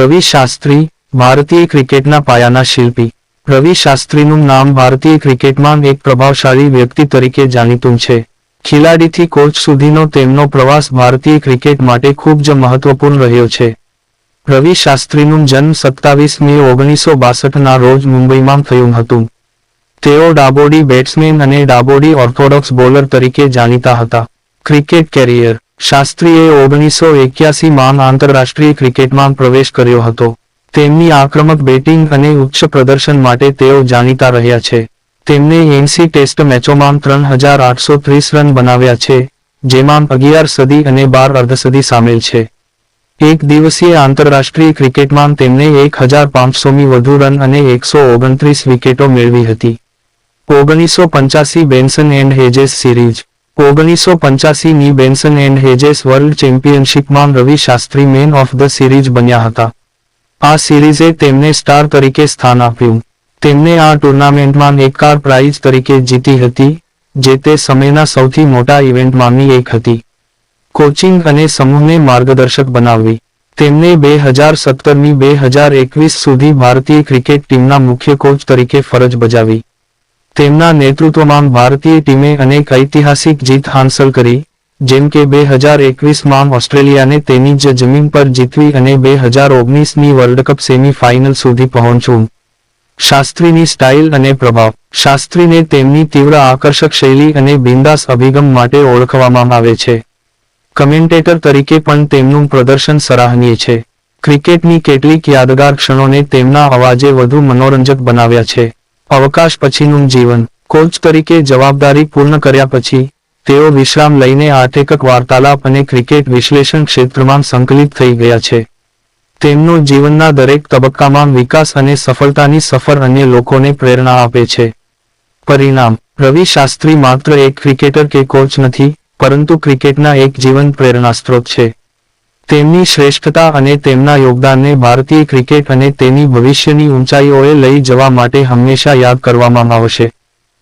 રવિ શાસ્ત્રી, ભારતીય ક્રિકેટના પાયાના શિલ્પી. રવિ શાસ્ત્રીનું નામ ભારતીય ક્રિકેટમાં એક પ્રભાવશાળી વ્યક્તિ તરીકે જાણીતું છે. ખેલાડીથી કોચ સુધીનો તેમનો પ્રવાસ ભારતીય ક્રિકેટ માટે ખૂબ જ મહત્વપૂર્ણ રહ્યો છે. રવિ શાસ્ત્રીનું જન્મ સત્તાવીસ મે ઓગણીસો બાસઠના રોજ મુંબઈમાં થયું હતું. તેઓ ડાબોડી બેટ્સમેન અને ડાબોડી ઓર્થોડોક્સ બોલર તરીકે જાણીતા હતા. ક્રિકેટ કેરિયર શાસ્ત્રીએ ઓગણીસો એક્યાસીમાં આંતરરાષ્ટ્રીય ક્રિકેટમાં પ્રવેશ કર્યો હતો. તેમની આક્રમક બેટિંગ અને ઉચ્ચ પ્રદર્શન માટે તેઓ જાણીતા રહ્યા છે. તેમને એનસી ટેસ્ટ મેચોમાં ત્રણ હજાર આઠસો ત્રીસ રન બનાવ્યા છે, જેમાં અગિયાર સદી અને બાર અર્ધસદી સામેલ છે. એક દિવસીય આંતરરાષ્ટ્રીય ક્રિકેટમાં તેમને એક હજાર પાંચસોમી વધુ રન અને એકસો ઓગણત્રીસ વિકેટો મેળવી હતી. ઓગણીસો પંચ્યાસી બેન્સન એન્ડ હેજેસ સિરીઝ ઓગણીસો પંચ્યાસીની Benson and Hedges world ચેમ્પિયનશિપમાં Ravi Shastri man of the series બન્યા હતા. આ સિરીઝે તેમને સ્ટાર તરીકે સ્થાન આપ્યું. તેમને આ ટુર્નામેન્ટમાં એક કાર પ્રાઇઝ તરીકે જીતી હતી, જે તે સમયના સૌથી મોટા ઇવેન્ટમાંની એક હતી. કોચિંગ અને સમૂહને માર્ગદર્શક બનાવવી. તેમને બે હજાર સત્તરની બે હજાર એકવીસ સુધી ભારતીય ક્રિકેટ ટીમના મુખ્ય કોચ તરીકે ફરજ બજાવી. તેમના નેતૃત્વમાં ભારતીય ટીમે અનેક ઐતિહાસિક જીત હાંસલ કરી, જેમ કે બે હજાર એકવીસમાં ઓસ્ટ્રેલિયાને તેની જ જમીન પર જીતવી અને બે હજાર ઓગણીસની વર્લ્ડ કપ સેમી સુધી પહોંચવું. શાસ્ત્રીની સ્ટાઇલ અને પ્રભાવ. શાસ્ત્રીને તેમની તીવ્ર આકર્ષક શૈલી અને બિંદાસ અભિગમ માટે ઓળખવામાં આવે છે. કમેન્ટેટર તરીકે પણ તેમનું પ્રદર્શન સરાહનીય છે. ક્રિકેટની કેટલીક યાદગાર ક્ષણોને તેમના અવાજે વધુ મનોરંજક બનાવ્યા છે. અવકાશ પછીનું જીવન. કોચ તરીકે જવાબદારી પૂર્ણ કર્યા પછી, તેઓ વિશ્રામ લઈને આટેકક વાર્તાલાપ અને ક્રિકેટ વિશ્લેષણ ક્ષેત્રમાં સંકલિત થઈ ગયા છે. તેમનો જીવનના દરેક તબક્કામાં વિકાસ અને સફળતાની સફર અન્ય લોકોને પ્રેરણા આપે છે. પરિણામ, રવિ શાસ્ત્રી માત્ર એક ક્રિકેટર કે કોચ નથી, પરંતુ ક્રિકેટના એક જીવન પ્રેરણા સ્ત્રોત છે. તેમની શ્રેષ્ઠતા અને તેમના યોગદાનને ભારતીય ક્રિકેટ અને તેની ભવિષ્યની ઊંચાઈઓએ લઈ જવા માટે હંમેશા યાદ કરવામાં આવશે.